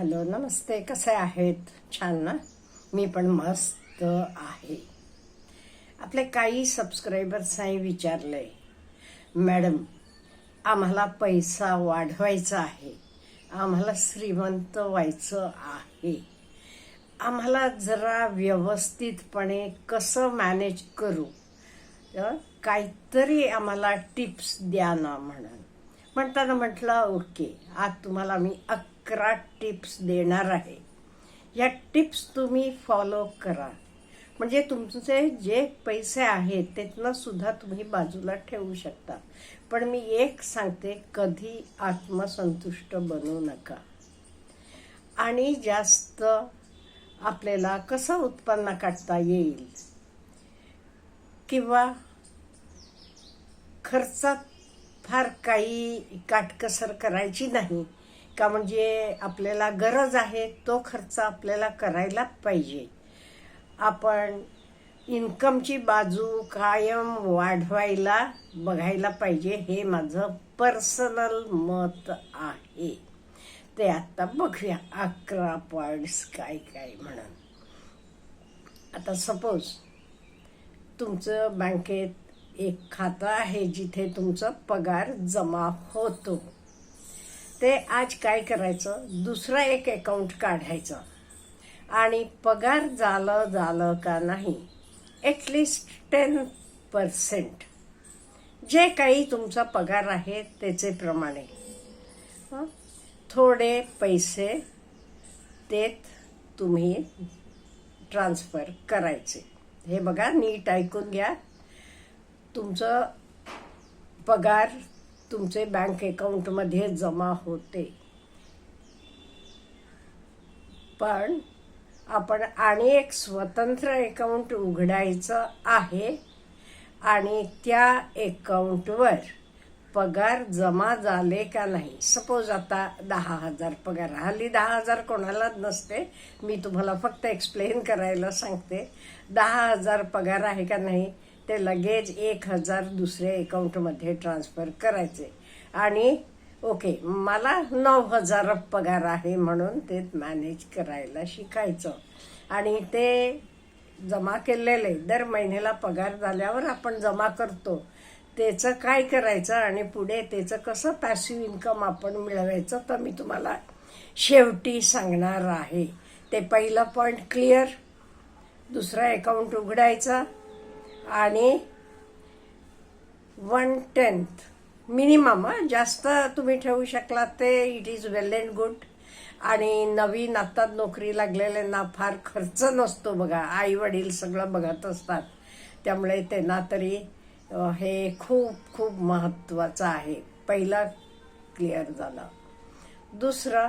Hello नमस्ते. कसे आहेत? छान ना? मी पण मस्त आहे. आपले काही सबस्क्रायबर्सनाही विचारले मॅडम आम्हाला पैसा वाढवायचा आहे. आम्हाला श्रीमंत व्हायचं आहे. आम्हाला जरा व्यवस्थितपणे कसं मॅनेज करू? काहीतरी आम्हाला टिप्स द्या ना म्हणून. म्हणताना म्हटलं ओके. आज तुम्हाला मी अकरा टिप्स देणार आहे. या टिप्स तुम्ही फॉलो करा. म्हणजे तुमचे जे पैसे आहेत त्यातनं सुद्धा तुम्ही बाजूला ठेवू शकता. पण मी एक सांगते कधी आत्मसंतुष्ट बनू नका. आणि जास्त आपल्याला कसं उत्पन्न काढता येईल? किंवा खर्चात फार काही काटकसर करायची नाही. का म्हणजे आपल्याला गरज आहे तो खर्च आपल्याला करायला पाहिजे. आपण इन्कमची बाजू कायम वाढवायला बघायला पाहिजे हे माझं पर्सनल मत आहे. ते आता बघूया अकरा पॉईंट्स काय काय म्हणून. आता सपोज तुमचं बँकेत एक खातं आहे जिथे तुमचा पगार जमा होतो. ते आज काय करायचं? दुसरं एक अकाउंट काढायचं. आणि पगार झालं झालं का नाही ॲटलिस्ट टेन पर्सेंट जे काही तुमचा पगार आहे त्याचे प्रमाणे. थोडे पैसे तेत तुम्ही ट्रान्सफर करायचे. हे बघा नीट ऐकून घ्या. तुमचं पगार तुमचे बँक अकाउंटमध्ये जमा होते. पण आपण आणि एक स्वतंत्र अकाउंट उघडायचं आहे आणि त्या अकाउंटवर पगार जमा झाले का नाही? सपोज आता दहा हजार पगार हल्ली दहा हजार कोणालाच नसते. मी तुम्हाला फक्त एक्सप्लेन करायला सांगते. दहा हजार पगार आहे का नाही? ते लगेच एक हजार दुसऱ्या अकाउंटमध्ये ट्रान्सफर करायचे. आणि ओके मला नऊ हजार पगार आहे म्हणून ते मॅनेज करायला शिकायचं. आणि ते जमा केलेले दर महिन्याला पगार झाल्यावर आपण जमा करतो. त्याचं काय करायचं आणि पुढे त्याचं कसं पॅसिव्ह इन्कम आपण मिळवायचं तर मी तुम्हाला शेवटी सांगणार आहे. ते पहिलं पॉईंट क्लिअर दुसरा अकाउंट उघडायचा. आणि वन टेन्थ मिनिमम जास्त तुम्ही ठेवू शकलात ते it is well and good आणि नवीन आता नोकरी लागलेल्यांना फार खर्च नसतो बघा. आई वडील सगळं बघत असतात. त्यामुळे त्यांना तरी हे खूप खूप महत्त्वाचं आहे. पहिलं क्लिअर झालं. दुसरं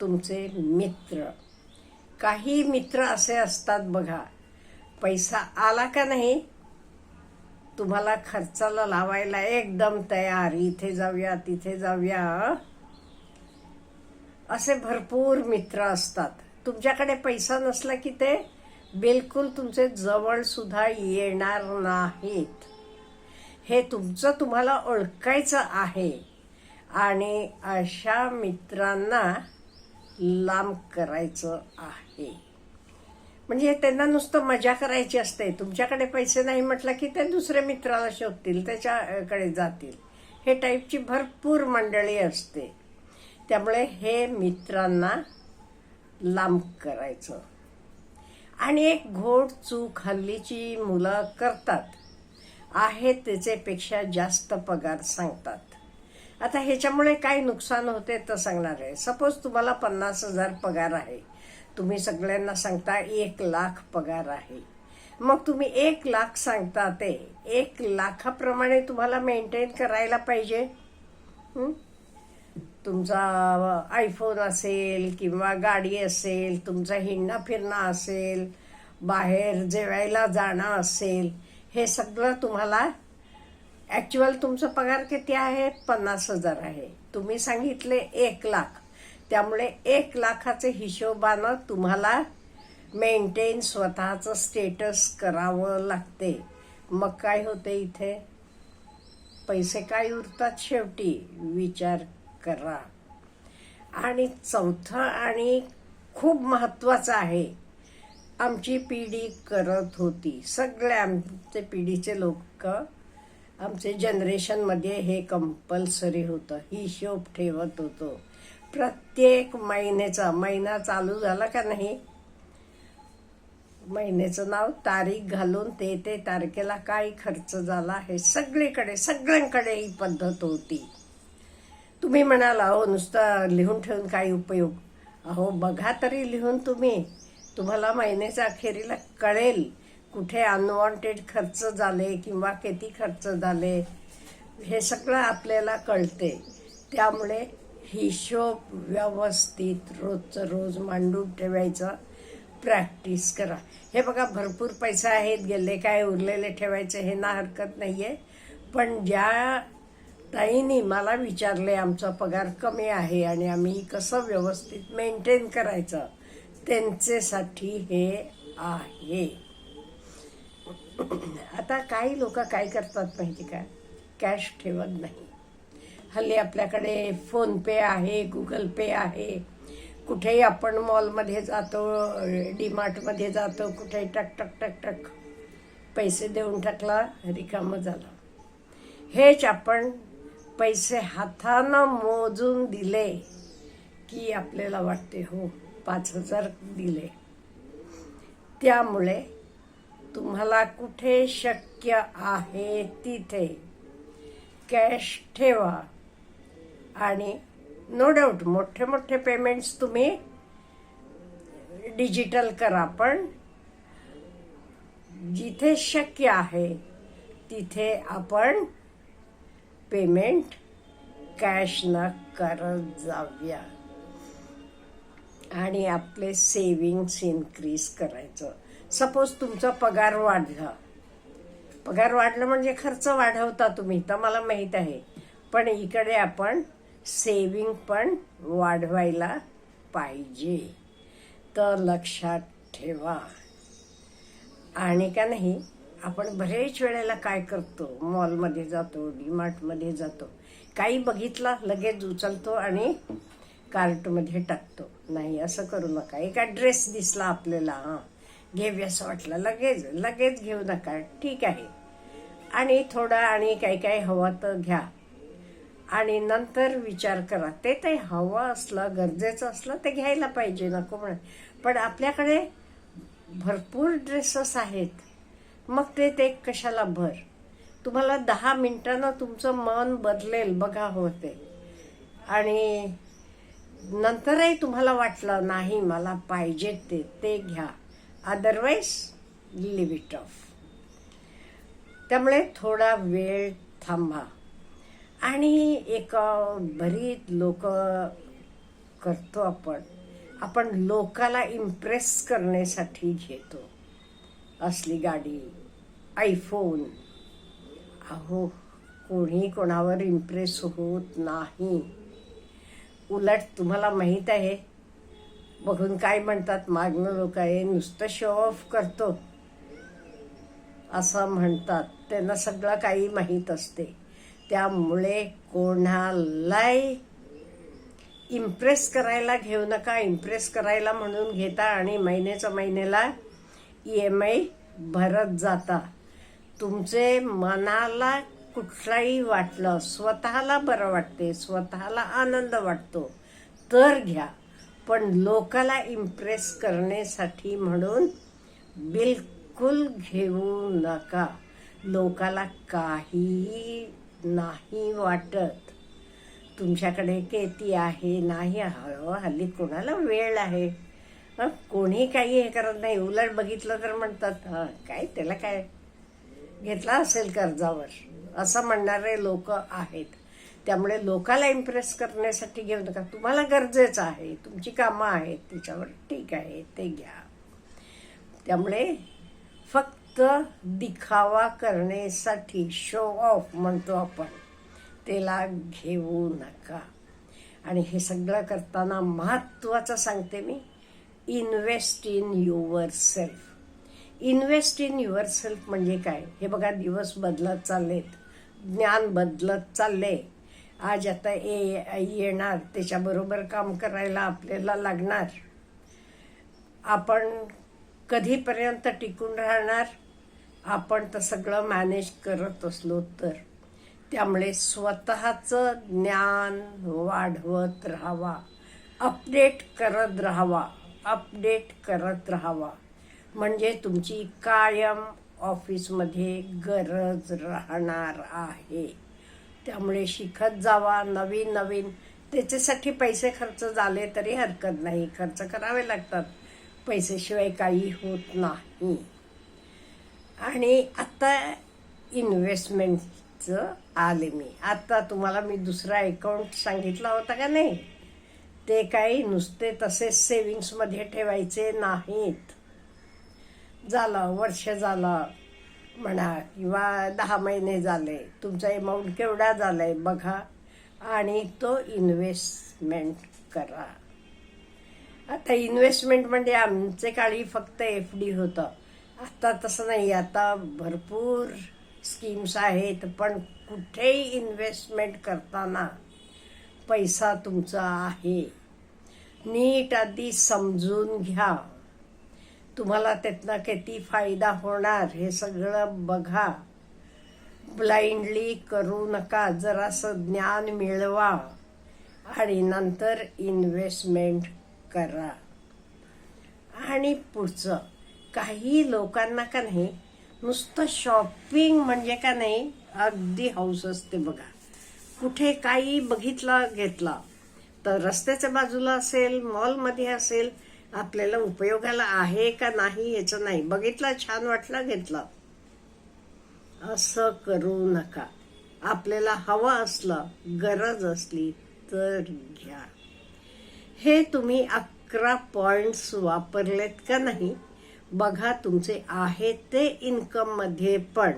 तुमचे मित्र. काही मित्र असे असतात बघा. पैसा आला का नाही तुम्हाला खर्चाला लावायला एकदम तयार. इथे जाऊया तिथे जाऊया. असे भरपूर मित्र असतात. तुमच्याकडे पैसा नसला की ते बिलकुल तुमचे जवळ सुद्धा येणार नाहीत. हे तुमचं तुम्हाला ओळखायचं आहे. आणि अशा मित्रांना लांब करायचं आहे. म्हणजे त्यांना नुसतं मजा करायची असते. तुमच्याकडे पैसे नाही म्हटलं की ते दुसऱ्या मित्राला शोधतील त्याच्याकडे जातील. हे टाईपची भरपूर मंडळी असते. त्यामुळे हे मित्रांना लांब करायचं. आणि एक घोड चूक हल्लीची मुलं करतात. आहे त्याचेपेक्षा जास्त पगार सांगतात. आता ह्याच्यामुळे काय नुकसान होते तर सांगणार आहे. सपोज तुम्हाला पन्नास हजार पगार आहे. तुम्ही सगळ्यांना सांगता एक लाख पगार आहे. मग तुम्ही एक लाख सांगता ते. एक लाखाप्रमाणे तुम्हाला मेंटेन करायला पाहिजे. तुमचा आयफोन असेल किंवा गाडी असेल तुमचं हिंडणं फिरणं असेल बाहेर जेवायला जाणं असेल हे सगळं तुम्हाला ॲक्च्युअल तुमचा पगार किती आहे? पन्नास हजार आहे. तुम्ही सांगितले एक लाख. त्यामुळे एक लाखाचे हिशोबानं तुम्हाला मेंटेन स्वतःचं स्टेटस करावं लागते. मग काय होते इथे? पैसे काय उरतात शेवटी? विचार करा. आणि चौथं आणि खूप महत्त्वाचं आहे आमची पिढी करत होती. सगळे आमचे पिढीचे लोक आमचे जनरेशनमध्ये हे कंपल्सरी होतं. हिशोब ठेवत होतो. प्रत्येक महिन्याचा महिना चालू झाला का नाही? महिन्याचं नाव तारीख घालून ते ते तारखेला काय खर्च झाला हे सगळीकडे सगळ्यांकडे ही पद्धत होती. तुम्ही म्हणाल अहो नुसतं लिहून ठेवून काय उपयोग? अहो बघा तरी लिहून तुम्ही. तुम्हाला महिन्याच्या अखेरीला कळेल कुठे अनवॉन्टेड खर्च झाले किंवा किती खर्च झाले. हे सगळं आपल्याला कळते. त्यामुळे हिशोब व्यवस्थित रोजचं रोज मांडून ठेवायचं. प्रॅक्टिस करा. हे बघा भरपूर पैसे आहेत गेले काय उरलेले ठेवायचे हे ना हरकत नाही आहे पण ज्या ताईंनी मला विचारले आमचा पगार कमी आहे आणि आम्ही कसं व्यवस्थित मेंटेन करायचं? त्यांच्यासाठी हे आहे. आता काही लोक काय करतात माहिती का? कॅश ठेवत नाही. हल्ली आपल्याकडे फोनपे आहे गुगल पे आहे. कुठेही आपण मॉलमध्ये जातो डीमार्टमध्ये जातो कुठेही टक टक टक टक पैसे देऊन टाकला रिकामं झालं. हेच आपण पैसे हातानं मोजून दिले की आपल्याला वाटते हो पाच हजार दिले. त्यामुळे तुम्हाला कुठे शक्य आहे तिथे कॅश ठेवा. आणि नो डाऊट मोठे मोठे पेमेंट्स तुम्ही डिजिटल करा पण जिथे शक्य आहे तिथे आपण पेमेंट कॅश न करत जाऊया. आणि आपले सेविंग्स इन्क्रीज करायचं. सपोज तुमचा पगार वाढला. पगार वाढला म्हणजे खर्च वाढवता तुम्ही तर मला माहीत आहे. पण इकडे आपण सेविंग पण वाढवायला पाहिजे. तर लक्षात ठेवा. आणि का नाही आपण बरेच वेळेला काय करतो? मॉलमध्ये जातो डीमार्टमध्ये जातो. काही बघितला लगेच उचलतो आणि कार्टमध्ये टाकतो. नाही असं करू नका. एका ड्रेस दिसला आपल्याला हां. घेऊया असं वाटलं लगेच लगेच घेऊ नका. ठीक आहे. आणि थोडा आणि काही काही हवं तर घ्या. आणि नंतर विचार करा. ते ते हवं असलं गरजेचं असलं ते घ्यायला पाहिजे नको म्हणे. पण आपल्याकडे भरपूर ड्रेसेस आहेत. मग ते ते कशाला भर? तुम्हाला दहा मिनिटानं तुमचं मन बदलेल बघा होते आणि नंतरही तुम्हाला वाटलं नाही मला पाहिजे ते ते घ्या. अदरवाईज लिव्ह इट ऑफ त्यामुळे थोडा वेळ थांबा. आणि एक बरीच लोक करतो आपण. आपण लोकाला इम्प्रेस करण्यासाठी घेतो. असली गाडी आयफोन अहो कोणी कोणावर इम्प्रेस होत नाही. उलट तुम्हाला माहीत आहे बघून काय म्हणतात मागणं लोक आहे नुसतं शो ऑफ करतो. असं म्हणतात. त्यांना सगळं काही माहीत असते. त्यामुळे कोणालाही इम्प्रेस करायला घेऊ नका. इम्प्रेस करायला म्हणून घेता आणि महिन्याच्या महिन्याला ई एम आय भरत जाता. तुमचे मनाला कुठलाही वाटलं स्वतःला बरं वाटते स्वतःला आनंद वाटतो तर घ्या. पण लोकाला इम्प्रेस करण्यासाठी म्हणून बिलकुल घेऊ नका. लोकाला काहीही नाही वाटत. तुमच्याकडे किती आहे नाही अहो, हल्ली कोणाला वेळ आहे? हं, कोणी काही हे करत नाही. उलट बघितलं तर म्हणतात "हं, काय त्याला काय घेतला असेल कर्जावर? असं म्हणणारे लोक आहेत. त्यामुळे लोकाला इम्प्रेस करण्यासाठी घेऊ नका. तुम्हाला गरजेचं आहे तुमची कामं आहेत त्याच्यावर ठीक आहे ते घ्या. त्यामुळे फक्त दिखावा करण्यासाठी शो ऑफ म्हणतो आपण. त्याला घेऊ नका. आणि हे सगळं करताना महत्त्वाचं सांगते मी. Invest in yourself invest in yourself म्हणजे काय? हे बघा दिवस बदलत चाललेत. ज्ञान बदलत चालले आज आता ए येणार त्याच्याबरोबर काम करायला आपल्याला लागणार. आपण कधीपर्यंत टिकून राहणार? आपण तर सगळं मॅनेज करत असलो तर. त्यामुळे स्वतःचं ज्ञान वाढवत राहावा. अपडेट करत राहावा. अपडेट करत राहावा. म्हणजे तुमची कायम ऑफिसमध्ये गरज राहणार आहे. त्यामुळे शिकत जावा नवीन नवीन. त्याच्यासाठी पैसे खर्च झाले तरी हरकत नाही. खर्च करावे लागतात. पैसेशिवाय काही होत नाही. आणि आत्ता इन्व्हेस्टमेंटचं आले मी. आत्ता तुम्हाला मी दुसरा अकाउंट सांगितला होता का नाही? ते काही नुसते तसेच सेविंग्समध्ये ठेवायचे नाहीत. झालं वर्ष झालं म्हणा किंवा दहा महिने झाले तुमचा अमाऊंट केवढा झालाय बघा आणि तो इन्व्हेस्टमेंट करा. आता इन्व्हेस्टमेंट म्हणजे आमचे काळी फक्त एफ डी होतं. आता तसं नाही आता भरपूर स्कीम्स आहेत पण कुठेही इन्व्हेस्टमेंट करताना पैसा तुमचा आहे. नीट आधी समजून घ्या. तुम्हाला त्यातनं किती फायदा होणार हे सगळं बघा. ब्लाइंडली करू नका जरासं ज्ञान मिळवा आणि नंतर इन्व्हेस्टमेंट करा. आणि पुढचं काही लोकांना का नाही नुसतं शॉपिंग म्हणजे का नाही अगदी हौस असते बघा. कुठे काही बघितला घेतला. तर रस्त्याच्या बाजूला असेल मॉलमध्ये असेल आपल्याला उपयोगाला आहे का नाही याचं नाही. बघितला छान वाटला घेतला. असं करू नका. आपल्याला हवा असला गरज असली तर घ्या. हे तुम्ही अकरा पॉइंट्स वापरलेत का नाही? बघा तुमचे आहे ते इन्कममध्ये पण.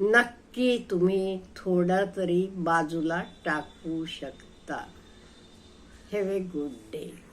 नक्की तुम्ही थोडं तरी बाजूला टाकू शकता. Have a good day